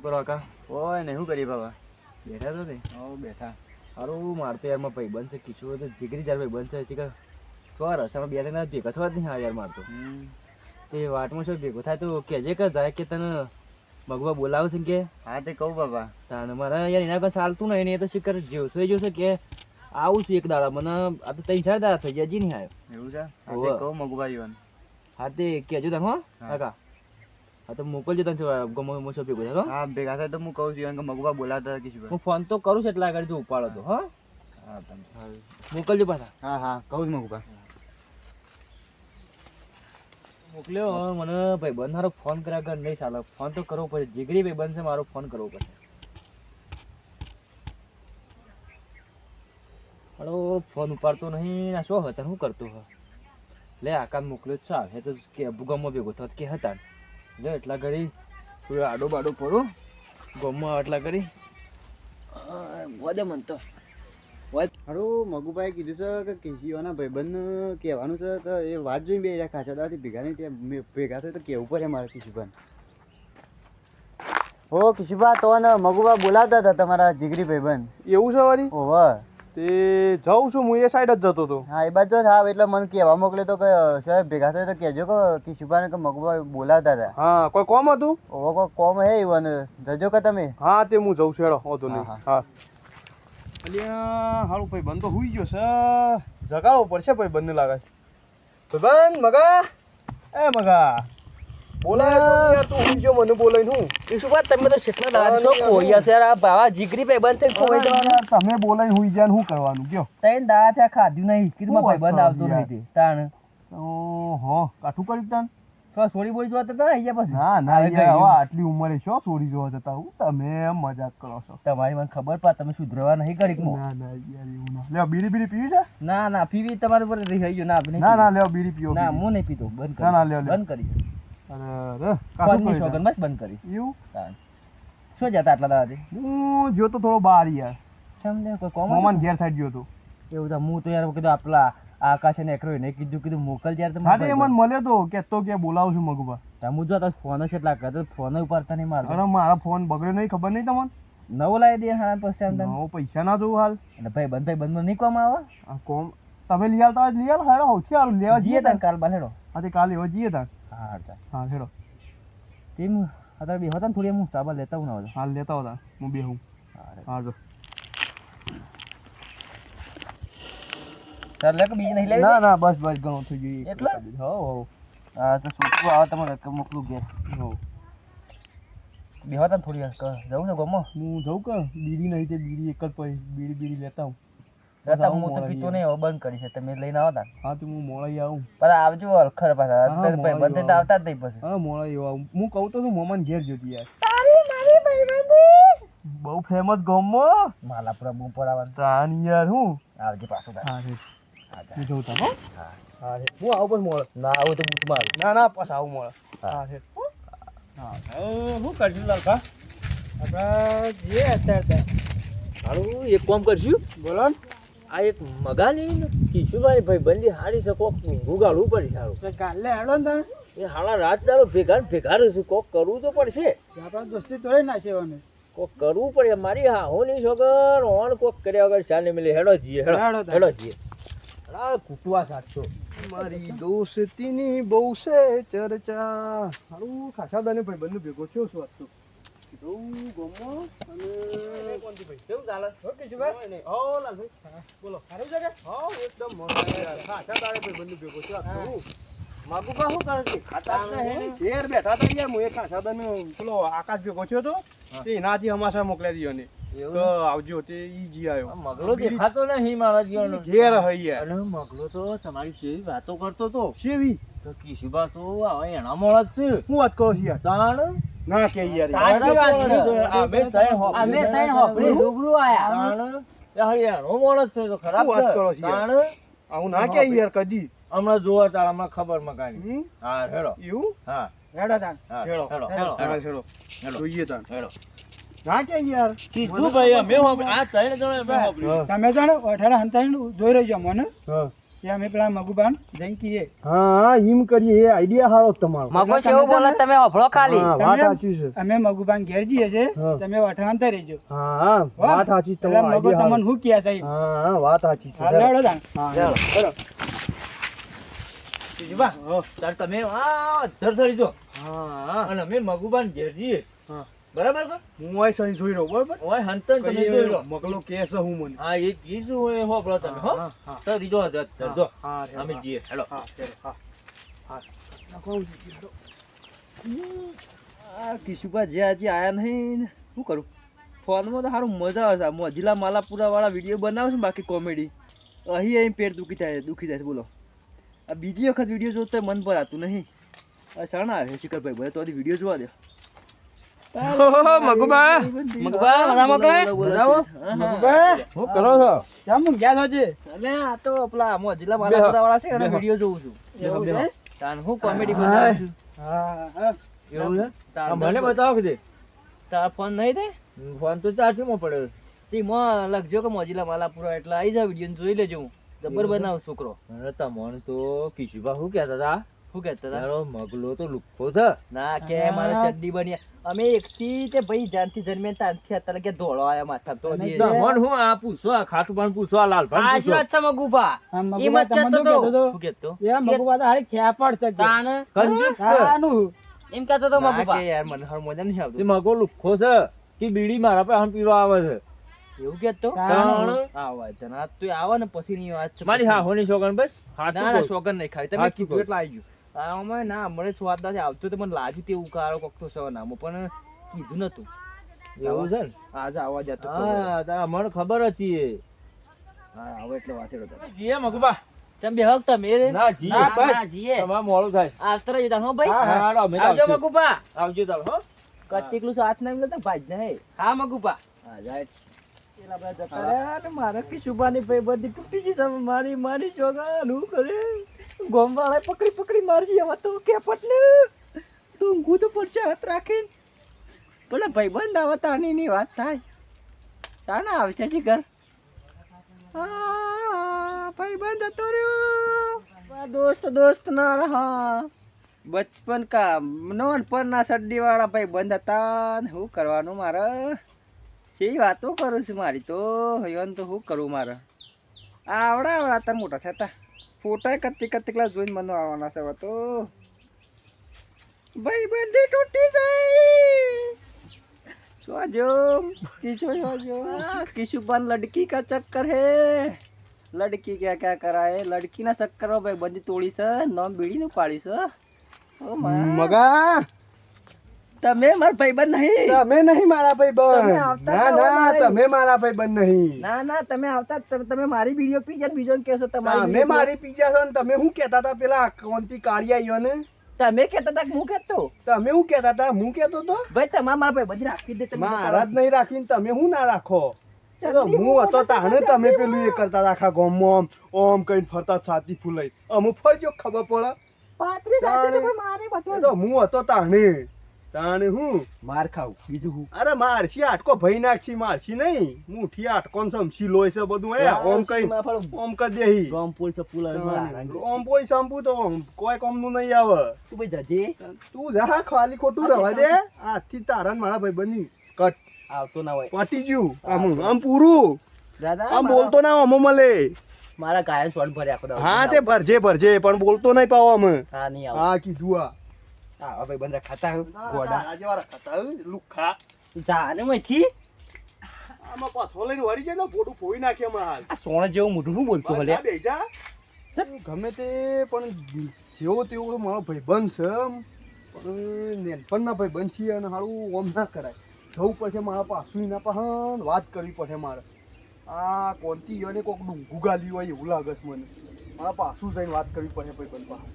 શું કરો કાકા? ઓય ને શું કરી બાબા? બેઠા તો ને હો બેઠા. સારું મારતો યારમાં ભાઈ બનશે કિશોર તો જીગરી ચાર ભાઈ બનશે ચીકા તો રસ્તામાં બે ત્રણ ભેગા થવા જ નહીં હા યાર મારતો તે. વાટમાં શું ભેગો થાય તો કેજે કે જાય કે તને ભગવા બોલાવશે ને કે? હા તે કહું બાબા. તાને મારા યાર એના કોઈ ચાલતું નહીં ને એ તો શિકર જેવશે જોશે કે આવું છું એક દાડા. મને આ તો ત્રણ ચાર દાડા થઈ ગયા હજી નહીં આવ્યો. એવું છે? હા તે કહું ઈવન હા તે કહેજો તમે હો હા. કાકા. હા તો મોકલજો તને ગમો મોસો ભેગો થાય હા ભેગા થાય તો હું કહું છું કે મગવા બોલાતા હતા કીશું હું ફોન તો કરું છું એટલે આગળ જો ઉપાડો તો હા. હા તમે. મોકલજો પાછા. હા હા કહું છું મગવા મોકલ્યો હવે મને ભાઈ બંધ મારો ફોન કર્યા કર નહીં ચાલે. ફોન તો કરવો પડશે જીગરી ભાઈ બંધ છે મારો ફોન કરવો પડશે હલો ફોન ઉપાડતો નહીં. આ શું હતા શું કરતો હ લે આકાશ મોકલ્યો જ એ તો કે ગમમાં ભેગો થત કે હતા. લે એટલા ઘડી થોડું આડો બાડો પડો. ગમવા એટલા ઘડી વધે મન તો. હારું મગુભાઈ કીધું છે કે કેશીઓના ભાઈબંધ કહેવાનું છે તો એ વાત જોઈને બે રહ્યા ખાચા દાદાથી ભેગા નહીં ત્યાં ભેગા થાય તો કેવું પડે મારે કિશુભાઈ હો કિશુભા તો ને મગુભા બોલાવતા હતા તમારા જીગરી ભાઈબંધ. એવું છે વળી ઓહો. તે જાઉં છું હું એ સાઈડ જ જતો હતો. હા એ બાજુ જ હા એટલે મને કહેવા મોકલે તો કે સાહેબ ભેગા થાય તો કહેજો કે કિશુભાને કે મગભાઈ બોલાવતા હતા. હા કોઈ કોમ હતું? ઓહો કોઈ કોમ હે ઈવન. જજો કે તમે? હા તે હું જઉં છું હેડો હોતો નહીં. હા, અલ્યા હારું ભાઈ બંધ તો હુઈ ગયો છે. જગાડવો પડશે ભાઈ બંધ લાગે. છે ભાઈ બંધ મગા. એ મગા. બોલાય તો મને બોલાઈને હું. તમે તો કેટલા દાડા છો? કોઈયા છે આ બાવા જીગરી ભાઈ બંધ થઈ ખોવાઈ જવાના? તમે બોલાઈને હુઈ ને કરવાનું? કયો? ત્રણ દાડા નહીં. કીધું શું ભાઈ બંધ વાત આવતો કરો નહીં તે તાણ. ઓહો કાઠું કર્યું તાન? તો સોરી બોલી જોવા તો અહીંયા પછી? ના ના આટલી ઉંમરે શું છોડી જોવા જતા? હું તમે મજાક કરો છો. તમારી મને ખબર પા તમે સુધરવા નહીં કરી ના ના યાર એવું ના. બીડી બીડી પીવી છે? ના ના પીવી તમારી પર રહી ગયું. ના ના ના. બીડી પીવો ના હું નહીં પીતો. બંધ કરી ના, ના. બંધ કરી અરે કર્યું બસ બંધ કરી. એવું? શું જતા આટલા દાડાથી હું જોતો થોડો બહાર યાર. સમજે કોઈ કોમ ગેર ઘેર સાઈડ જોતો તો. એવું તો હું તો યાર કીધું આપલા આકાશે ને એકરો એને કીધું કીધું મોકલ ત્યારે તો હા તે મને મળ્યો તો કેતો કે બોલાવું છું મગુભા હું જો તો ફોન જ એટલા કરતો ફોન ઉપર તને મારતો અરે મારા ફોન બગડ્યો નહીં ખબર નહીં તમને? નવો લાવી દે હા તેમ. નવો પૈસા ના જોઉં હાલ. એટલે ભાઈ બંધ ભાઈ બંધ નહીં કોમ આવે? કોમ તમે લઈ આવતા તો લઈ આવો હેડો સૌથી સારું લેવા જઈએ તાર કાલ બાલેડો હા તે કાલે લેવા જઈએ તાન હા હા ચાલ. હા હેડો તેમ અત્યારે બે હતા ને થોડી હું ચાબા લેતા હું ના હાલ લેતા હોતા હું બેહું. હા હા જો. સર લેક બીજી નહીં લેવી? ના ના બસ બસ ઘણું થઈ ગયું. એટલે? હો હો હા તો છોકરું આવે તમારે? કે મોકલું ઘેર? હો બે હતા થોડી વાર ક- જવું ને ગમો? હું જઉં કે? બીડી નહીં તે બીડી એક જ પડી. બીડી બીડી લેતા હું હું તો પીતો નહીં બંધ કરી છે. તમે લઈને આવતા હા તો હું મોડા આવું. પણ આવજો હરખર પાછા. બંધ તો આવતા જ નહીં પછી. હા મોડા એવા આવું. હું કહું તો છું મોમાન ઘેર જોતી યાર બહુ ફેમસ ગમો. માલાપુરા બૂમ પડાવવાનું તાન યાર હું? આવજે પાછું. હા હા, જઉં તાન હો? હા. હા હું આવું પણ મોડા. ના આવું તો બૂટ મારું ના ના પાછા આવું મોડા. હા. હા હા શું કરશું લાલકા આપણે જે અત્યારે હારું એક કામ કરશું. બોલો ને. આ એક મગાની કિશુભાઈ ભાઈ બંદી હારી છે કોક ગુગાડવું પડશે સારું કાલે હેડો ને તમે એ હાડા રાત દાડો ભેગા ભેગા રહેશે કોક કરવું તો પડશે. આપણા દોસ્તી તોડી નાખે કોક કરવું પડે મારી હા હું નહીં છોકર ઓન કોક કર્યા વગર ચાલે મિલે હેડો જીએ હેડો હેડો. જીએ. આ કૂટવા સાચો મારી દોસ્તીની બહુ છે ચર્ચા. હારું ખાસા દાને ભાઈ બંને ભેગો થયો છું આજ તો. કીધું ગમો અને કેવું ચાલે ઓકે છે ભાઈ હો લાલભાઈ બોલો સારું છે કે હો એકદમ મસ્ત યાર ખાસા ભાઈ બંને ભેગો થયો આજ તો માગુ કા શું કરે છે ખાતા નહીં. ઘેર બેઠા હતા યાર હું એક ખાસા પેલો આકાશ ભેગો થયો તો તે એનાથી અમાસા મોકલ્યા દીધો ને. આવજો તે ઈ જી આવ્યો મગલો દેખાતો નહીં મારા જીવન ઘેર અને મગલો તો તમારી વાતો કરતો તો. સેવી તો કિશુબા તો હવે એના જ છે. હું વાત કરો છો તાણ? ના કે યાર સાચી વાત છે. અમે અમે હોભળી રૂબરૂ આયા. મોડો જ છે તો ખરાબ વાત છે. કરો યાર? આવું ના કે યાર કદી? હમણાં જોવા તાર હમણાં ખબર મકાની? હા હેડો એવું? હા. હેડો તાન હેડો હેડો, હેડો હેડો, હેડો હેડો. જોઈએ તાન હેડો ના કે યાર? કીધું ભાઈ અમે આ ત્રણ જણા અમે તમે જાણો અઠારે હંતાઈ જોઈ રહ્યો મને? હા. એ અમે પેલા મગુબાન જઈને કીએ હા હા એમ કરીએ એ આઈડિયા હારો તમારો. મગો છે એવું બોલે? તમે હોભળો ખાલી. હા વાત સાચી છે. અમે મગુબાન ઘેર જઈએ છે હા. તમે વઠાંતા રહેજો. હા હા. વાત સાચી તમારો મગો તમને હું કહે સાહેબ? હા હા વાત સાચી છે. હા તાણ. હા, તાર તમે આ ધરધરી જો. હા. અને અમે મગુબાન ઘેર જઈએ. હા. બરાબર હું અહીં સહી જોઈ રહ્યો બરાબર? ઓય હંતન તમે જોઈ રહ્યો મકલો કેસ હું મને. હા એ કીધું હોય હો પેલો તમે હો. તો ધર ધરજો હા અમે. જઈએ હેલો. હા હા. હા. નકો આ કિશુભા જે આજે આયા નહીં શું કરું? ફોનમાં તો સારું મજા આવે છે. આ મોજીલા માલાપુરા વાળા વીડિયો બનાવશે બાકી કોમેડી. અહીં અહીં પેટ દુખી થાય દુખી જાય બોલો. આ બીજી વખત વીડિયો જોતો મન પર આવતું નહીં. આ શાણા આવે શિખરભાઈ ભલે તો વીડિયો જોવા દે. મગુબા. મગુબા, મજામાં કે? મગુબા. શું કરો છો? જામ હું ગયા છે? અલે આ તો પેલા મોજીલા માલાપુરા વાળા છે ને એના જોઉં છું. તાન હું કોમેડી બનાવું છું? હા હા. એવું છે? મને બતાવો કે તારા ફોન નહીં દે? ફોન તો ચાર્જમાં પડ્યો તે માં લખજો કે મોજીલા માલાપુરા એટલે આવી જા વીડિયો જોઈ લેજો હું. જબર બનાવ છોકરો. તમને તો કિશુભા શું કહેતા હતા? શું કહેતા તારો મગલો તો લુખ્ખો છે. ના કે મારે ચડ્ડી બની. અમે એકથી તે ભાઈ જાનથી જન્મે તાનથી અત્યારે કે ધોળો આયા માથા તો અને દે. તો- તમને હું આ પૂછો આ ખાટું પણ પૂછો આ લાલ આ શું વાત છે મગુભા. એ મચ્છર તો તો શું કહેતો એ મગુભા તો હારી ખેપડ છે તાન તાણ? કંજૂસ છે. એમ કહેતો તો મગુભા કે યાર મને હર મજા નહીં તે આવતું મગો લુખ્ખો છે. કે બીડી મારા પર હમ પીવા આવે છે. એવું કેતો કારણ આવા વાત છે. ના તું આવે ને પછી ની વાત છે મારી હા હોની શોગન બસ? ના ના શોગન નહીં ખાવી તમે એટલે આવી ગયું. આમાં ના મને સ્વાદ નથી આવતો. તો મને લાગ્યું તે ઉકાળો કોક તો સવા નામો પણ કીધું નતું. એવું છે ને? આજે આવવા જતો હા તારા મને ખબર હતી હા આવો એટલે વાત એડો જીએ મગબા. ચમ બે હક તમે રે ના જીએ. ના, જીએ. તમારે મોડું થાય. આસ્તર જતા હો ભાઈ. હા, હા. હાલો, અમે આવજો આવશું. આવજો તાલ હો. કત્તીકલું સાથ ના મળે તો ભાજ ને હા મગુપા હા જાય. પેલા બધા જતા રહ્યા મારે કે શુભાની ભાઈ બધી તૂટી ગઈ મારી મારી હું કરે. ગોમવાળા પકડી પકડી મારજી હવે તો કેપટ ને. તો ઊંઘું તો પડશે હાથ રાખીને. પેલા ભાઈબંધ આવે તો આની વાત થાય. સાના આવશે છે ઘર? ભાઈબંધ હતો રહ્યો. દોસ્ત દોસ્ત ના રહા બચપન કા નોનપણ ના સડ્ડી વાળા ભાઈ બંધ હતા. ને શું કરવાનું મારે? શી વાતો કરું છું મારી તો, હયોન તો શું કરું મારે? આવડા આવડા, તાર મોટા થતા ફોટા કતિક કતિકલા જોઈને મને આવવાના છે તો. ભાઈ બંધી તૂટી જાય. જોજો કિશો જોજો કિશુ બન લડકી કા ચક્કર હે? લડકી ક્યાં ક્યાં કરાય? લડકીના ચક્કરમાં ભાઈ બંધી તોડી છે નોમ બીડીનું પાડી છે. ઓ મગા! તમે મારા ભાઈબંધ નહીં. તમે નહીં મારા ભાઈ તમે આવતા ના ના તમે મારા ભાઈ બંધ નહીં. ના ના તમે આવતા તમે- તમે મારી વીડિયો પી જાય બીજો કેસો તમારી તમે મારી પીજા છો ને તમે શું કહેતા હતા પેલા કોનથી આવ્યો ને? તમે કહેતા હતા કે હું કહેતો? તમે હું કહેતા હતા? હું કહેતો તો? ભાઈ તમારા મારા ભાઈ બધી રાખી દે તમે મારા જ નહીં રાખવી તમે શું ના રાખો? હું હતો તાને તાણે તમે પેલું એ કરતા આખા ગામમાં ઓમ ઓમ કઈ ફરતા છાતી ફૂલાઈ. અમુક ફરજો ખબર પડે? પાંત્રીસ હું હતો તાણે. તાણે હું? માર ખાવ બીજું હું? અરે મારસી આટકો ભઈ નાખશી મારસી નહીં. મુઠી આટકો ને સમસી લોય છે બધું એ ઓમ કઈ ઓમ કરી દેહી. ઓમ પોલીસ પુલા ઓમ કોઈ સંપુ તો કોઈ કોમનું નહીં આવે. તું ભઈ જજે. તું જા ખાલી ખોટું રવા દે. આજથી તારા ને મારા ભાઈ બની કટ. આવતો ના હોય. પટી ગયું. આમ આમ પૂરું. દાદા આમ બોલતો ના આમ મળે મારા ગાયન શોટ ભર્યા હા તે ભરજે ભરજે પણ બોલતો નહીં પાવો અમે હા નહીં આવ. હા કીધું આ. હા ભાઈ બંધ ખાતા હું ગોડા. રખાતા હે, લુખ્ખા મથી આમાં પાછો લઈને વળી જાય ને ફોટું ફોઈ નાખે હમણાં હાલ. આ જેવું મોઢું શું બોલતો આ બેજા. ગમે તે પણ જેવો તેવો મારો ભાઈબંધ છે. પણ નેનપણના ભાઈબંધ છીએ અને સારું ઓમ ના કરાય. જવું પડશે મારા પાછું એના પાસે વાત કરવી પડશે મારે. આ કોનથી અને કોક ડુંગું ગાલ્યું હોય એવું લાગે છે મને. મારા પાછું જઈને વાત કરવી પડશે ભાઈબંધ પાસે.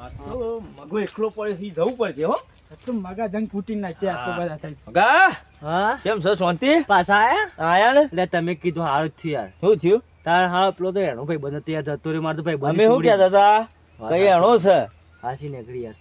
મગો એકલો પડે છે જવું પડશે હો. તો મગા જંગ ફૂટી નાખ્યા આ તો બધા થઈ. મગા? હા? કેમ છો શાંતિ? પાછા આયા? આયા ને? એટલે તમે કીધું હારું જ થયું યાર. શું થયું? તાર હા પેલો તો એનો ભાઈ બધા તૈયાર જતો રહ્યો મારે તો ભાઈ અમે શું કહેતા હતા? કઈ એનો છે? હાસી નીકળી યાર.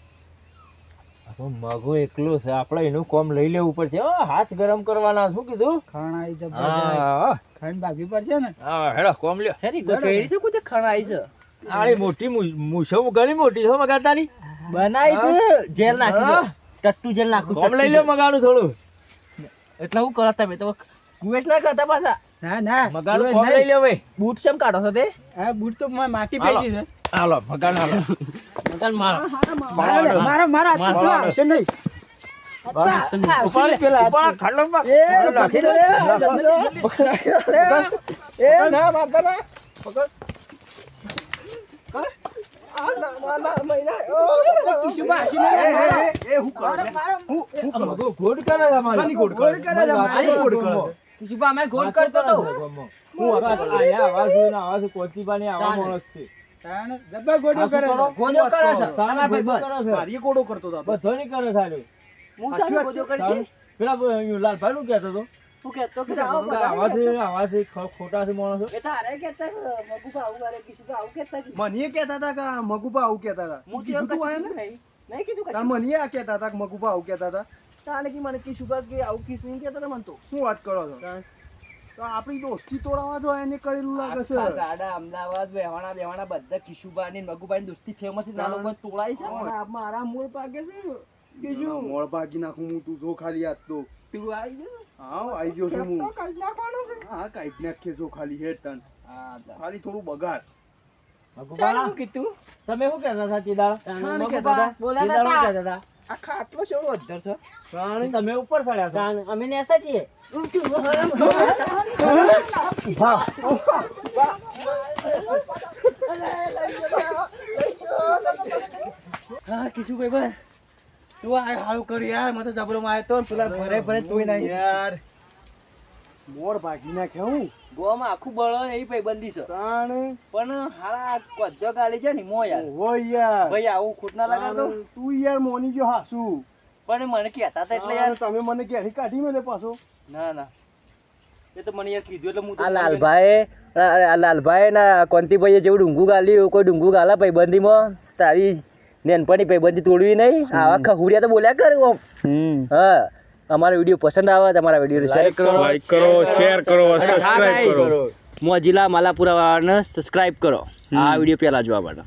મગો એકલો છે આપણે એનું કોમ લઈ લેવું પડશે. હો હાથ ગરમ કરવાના શું કીધું? ખાણા આવી હા ખાઈને ભાગવી પડશે ને? હા હેડો કોમ લ્યો. હેરી છે કોઈ ખણાઈ છે? આળી મોટી મૂછો ઘણી મોટી છો હો મગા તારી બનાવીશું જેલ નાખીશું. ટટ્ટુ જેલ નાખું કોમ લઈ લો મગાનું થોડું. એટલે હું કરો તમે તો કુવેશ ના કરતા પાછા. ના ના. મગાનું કોમ લઈ લો ભાઈ બૂટ કેમ કાઢો છો તે? હા બૂટ તો માં માટી. પેલી છે. હાલો મગાન હાલો. મકાન મારો. મારો. મારો મારા હાથમાં આવશે નહીં. આ પેલા ઉપર હાથમાં. ખાડલો માં. એ નાખી દો. એ ના મારતા ના. ખુશીમાં પેલા લાલભાઈ નું કેતો હતો. તું કહેતો કે કે આવા છે આવા છે ખોટા છે. માણસો એ તારે કહેતા મગુબા આવું કરે કીધું આવું કહેતા કે મને કહેતા હતા કે આ મગુપા આવું કહેતા હતા? હું કીધું તો આયા ને નહીં. નહીં કીધું તાર મને આ કહેતા હતા કે મગુપા આવું કહેતા હતા? તાને કે મને કીધું કે આવું કીસ નહીં કહેતા મને તો. શું વાત કરો છો? તો આપણી દોસ્તી તોડાવા જો એને કરેલું લાગે છે. સાડા અમદાવાદ વેવાણા બેવાણા બધા કિશુબા ની મગુબા ની દોસ્તી ફેમસ છે નાનો કોઈ તોડાય છે? હા. મારા મૂળ પાકે છે. ના, મોળ ભાગી નાખું હું તું જો ખાલી આજ તો તું આવી ગયો હા આવી ગયો છું હું હા કાઢી નાખીએ જો ખાલી હેડ તન ખાલી થોડું બગાડ ભગવાન કીધું તમે શું કહેતા હતા. કહેતા? આખા આટલો છોડો અધર છે પ્રાણી તમે ઉપર ચડ્યા છો. અમે નેસા છીએ હા કિશુભાઈ બસ તું આ હારું કર યાર મને તો જબરો માં આવ્યો તો ને પેલા ભરે ભરે તોય નહીં યાર. મોર ભાગી નાખ્યા હું. ગોવામાં આખું બળો ભાઈ ભાઈબંધી છે. પણ પણ હારા કજો ગાલી છે ને મો યાર. ઓહો યાર. ભાઈ આવું ખોટ ના લગાડતો તું? યાર મોની ગયો હાસુ. પણ મને કહેતા હતા એટલે યાર. તમે મને ઘેરી કાઢી મને પાછો. ના ના. એ તો મને યાર કીધું એટલે હું આ લાલભાઈ આ લાલભાઈ ના કોંતીભાઈએ જેવું ડુંગું ગાલ્યું કોઈ ડુંગું ગાલા ભાઈબંધીમાં? તારી નેનપણની ભાઈબંધી તોડવી નહીં આ આખા હુરિયા તો બોલ્યા કર આમ. હા અમારો વીડિયો પસંદ આવે તમારા વીડિયો શેર કરો. લાઈક કરો શેર કરો સબસ્ક્રાઇબ કરો. મોજીલા માલાપુરા વાળાને સબસ્ક્રાઇબ કરો. આ વીડિયો પહેલા જોવા માટે.